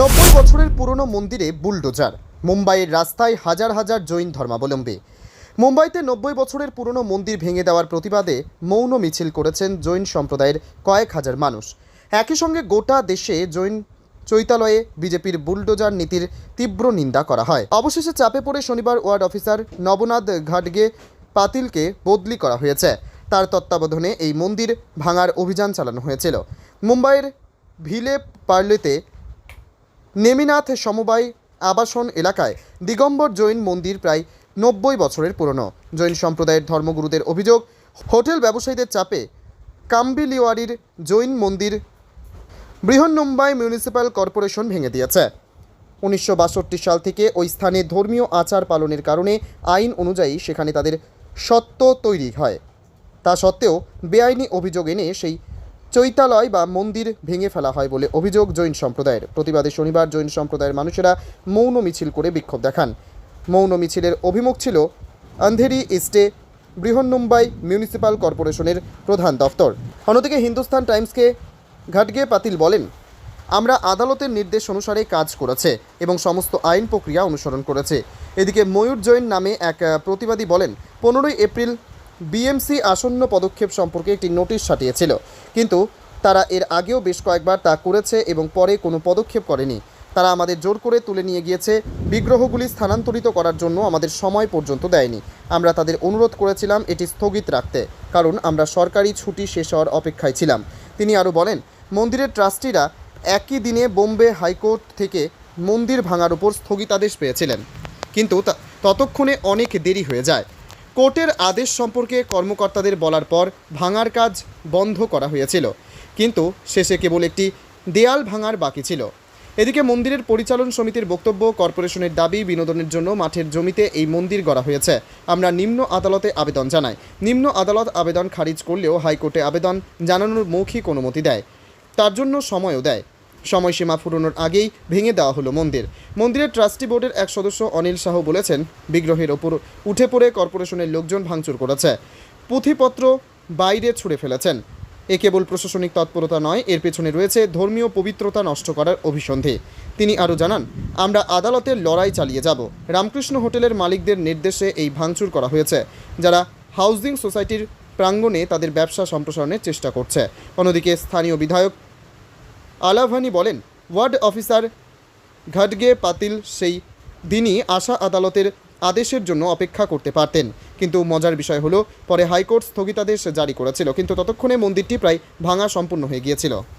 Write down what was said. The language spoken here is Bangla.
নব্বই বছরের পুরনো মন্দিরে বুলডোজার। মুম্বাইয়ের রাস্তায় হাজার হাজার জৈন ধর্মাবলম্বী। মুম্বাইতে নব্বই বছরের পুরনো মন্দির ভেঙে দেওয়ার প্রতিবাদে মৌন মিছিল করেছেন জৈন সম্প্রদায়ের কয়েক হাজার মানুষ। একই সঙ্গে গোটা দেশে জৈন চৈতালয়ে বিজেপির বুলডোজার নীতির তীব্র নিন্দা করা হয়। অবশেষে চাপে পড়ে শনিবার ওয়ার্ড অফিসার নবনাথ ঘাটগে পাতিলকে বদলি করা হয়েছে। তার তত্ত্বাবধানে এই মন্দির ভাঙার অভিযান চালানো হয়েছিল। মুম্বাইয়ের ভিলে পার্লেতে নেমিনাথ সমবায় আবাসন এলাকায় দিগম্বর জৈন মন্দির প্রায় নব্বই বছরের পুরনো। জৈন সম্প্রদায়ের ধর্মগুরুদের অভিযোগ, হোটেল ব্যবসায়ীদের চাপে কাম্বিলিওয়ারির জৈন মন্দির বৃহন্মুম্বাই মিউনিসিপ্যাল কর্পোরেশন ভেঙে দিয়েছে। উনিশশো বাষট্টি সাল থেকে ওই স্থানে ধর্মীয় আচার পালনের কারণে আইন অনুযায়ী সেখানে তাদের সত্ত্ব তৈরি হয়। তা সত্ত্বেও বেআইনি অভিযোগ এনে সেই চৈতালয় বা মন্দির ভেঙে ফেলা হয় বলে অভিযোগ জৈন সম্প্রদায়ের। প্রতিবাদে শনিবার জৈন সম্প্রদায়ের মানুষেরা মৌন মিছিল করে বিক্ষোভ দেখান। মৌন মিছিলের অভিমুখ ছিল আন্ধেরি ইস্টে বৃহন্মুম্বাই মিউনিসিপ্যাল কর্পোরেশনের প্রধান দফতর অন্যদিকে হিন্দুস্তান টাইমসকে ঘাটগে পাতিল বলেন, আমরা আদালতের নির্দেশ অনুসারে কাজ করেছে এবং সমস্ত আইন প্রক্রিয়া অনুসরণ করেছে। এদিকে ময়ূর জৈন নামে এক প্রতিবাদী বলেন, পনেরোই এপ্রিল বিএমসি আসন্ন পদক্ষেপ সম্পর্কে একটি নোটিশ ছাটিয়েছিল কিন্তু তারা এর আগেও বেশ কয়েকবার তা করেছে এবং পরে কোনো পদক্ষেপ করেনি। তারা আমাদের জোর করে তুলে নিয়ে গিয়েছে। বিগ্রহগুলি স্থানান্তরিত করার জন্য আমাদের সময় পর্যন্ত দেয়নি। আমরা তাদের অনুরোধ করেছিলাম এটি স্থগিত রাখতে, কারণ আমরা সরকারি ছুটি শেষ হওয়ার অপেক্ষায় ছিলাম। তিনি আরও বলেন, মন্দিরের ট্রাস্টিরা একই দিনে বোম্বে হাইকোর্ট থেকে মন্দির ভাঙার উপর স্থগিতাদেশ পেয়েছিলেন। কিন্তু ততক্ষণে অনেক দেরি হয়ে যায়। কোর্টের আদেশ সম্পর্কে কর্মকর্তাদের বলার পর ভাঙার কাজ বন্ধ করা হয়েছিল। কিন্তু শেষে কেবল একটি দেয়াল ভাঙার বাকি ছিল। এদিকে মন্দিরের পরিচালন সমিতির বক্তব্য, কর্পোরেশনের দাবি, বিনোদনের জন্য মাঠের জমিতে এই মন্দির গড়া হয়েছে। আমরা নিম্ন আদালতে আবেদন জানাই। নিম্ন আদালত আবেদন খারিজ করলেও হাইকোর্টে আবেদন জানানোর মৌখিক অনুমতি দেয়। তার জন্য সময়ও দেয়। সময়সীমা ফুরোনোর আগেই ভেঙে দেওয়া হলো মন্দির। মন্দিরের ট্রাস্টি বোর্ডের এক সদস্য অনিল সাহু বলেছেন, বিগ্রহের ওপর উঠে পড়ে কর্পোরেশনের লোকজন ভাঙচুর করেছে। পুঁথিপত্র বাইরে ছুঁড়ে ফেলেছেন। এ কেবল প্রশাসনিক তৎপরতা নয়, এর পেছনে রয়েছে ধর্মীয় পবিত্রতা নষ্ট করার অভিসন্ধি। তিনি আরও জানান, আমরা আদালতের লড়াই চালিয়ে যাব। রামকৃষ্ণ হোটেলের মালিকদের নির্দেশে এই ভাঙচুর করা হয়েছে, যারা হাউজিং সোসাইটির প্রাঙ্গণে তাদের ব্যবসা সম্প্রসারণের চেষ্টা করছে। অন্যদিকে স্থানীয় বিধায়ক আলাভানি বলেন, ওয়ার্ড অফিসার ঘাটগে পাতিল সেই দিনই আশা আদালতের আদেশের জন্য অপেক্ষা করতে পারতেন। কিন্তু মজার বিষয় হলো, পরে হাইকোর্ট স্থগিতাদেশ জারি করেছিল, কিন্তু ততক্ষণে মন্দিরটি প্রায় ভাঙা সম্পূর্ণ হয়ে গিয়েছিল।